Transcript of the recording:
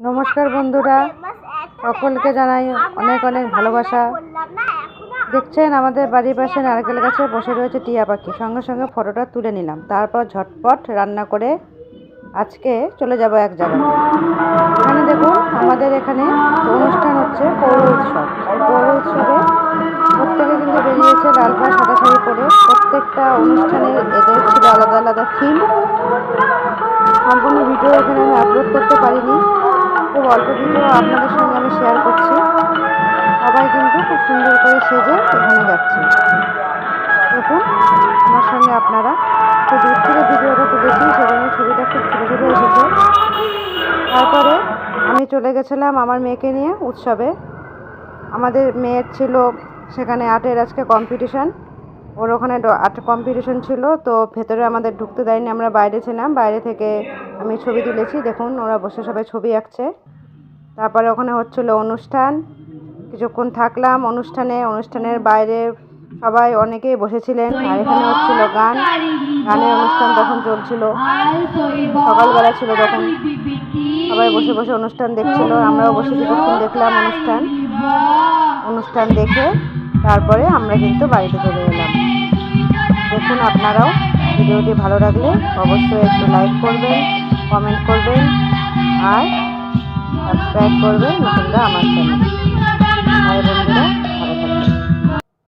নমস্কার বন্ধুরা। সকলকে জানাই অনেক অনেক ভালোবাসা। দেখছেন আমাদের বাড়ির পাশে নারকেল গাছে বসে রয়েছে টিয়া পাখি। সঙ্গে সঙ্গে ফটোটা তুলে নিলাম। তারপর ঝটপট রান্না করে আজকে চলে যাব এক জায়গাতে এখানে দেখুন, আমাদের এখানে অনুষ্ঠান হচ্ছে পৌর উৎসব। সেই পৌর উৎসবে প্রত্যেকে কিন্তু বেরিয়েছে লাল পাড় সাদা শাড়ি পরে। প্রত্যেকটা অনুষ্ঠানের এদের ছিল আলাদা আলাদা থিম সম্পূর্ণ ভিডিও এখানে আমি আপলোড করতে পারিনি। অল্প ভিডিও আপনাদের সঙ্গে আমি শেয়ার করছি। সবাই কিন্তু খুব সুন্দর করে সেজে এখানে যাচ্ছে। দেখুন, আমার সঙ্গে আপনারা খুব দূর থেকে ভিডিওটা তুলেছি সেজন্য ছবিটা খুব ছোটো ছোটো এসেছে। তারপরে আমি চলে গেছিলাম আমার মেয়েকে নিয়ে উৎসবে। আমাদের মেয়ের ছিল সেখানে আর্টের আজকে কম্পিটিশান ওর ওখানে আর্ট কম্পিটিশন ছিল, তো ভেতরে আমাদের ঢুকতে দেয়নি, আমরা বাইরে ছিলাম। বাইরে থেকে আমি ছবি তুলেছি। দেখুন, ওরা বসে সবাই ছবি আঁকছে। তারপরে ওখানে হচ্ছিল অনুষ্ঠান। কিছুক্ষণ থাকলাম অনুষ্ঠানে। অনুষ্ঠানের বাইরে সবাই অনেকেই বসেছিলেন। আর এখানে হচ্ছিল গান। গানের অনুষ্ঠান তখন চলছিল। সকালবেলা ছিল তখন। সবাই বসে বসে অনুষ্ঠান দেখছিল। আমরাও বসে কিছুক্ষণ দেখলাম অনুষ্ঠান। অনুষ্ঠান দেখে তারপরে আমরা কিন্তু বাড়িতে চলে এলাম। দেখুন আপনারাও ভিডিওটি ভালো লাগলে অবশ্যই একটু লাইক করবেন কমেন্ট করবেন, আর সাবস্ক্রাইব করবেন নতুনরা আমার চ্যানেল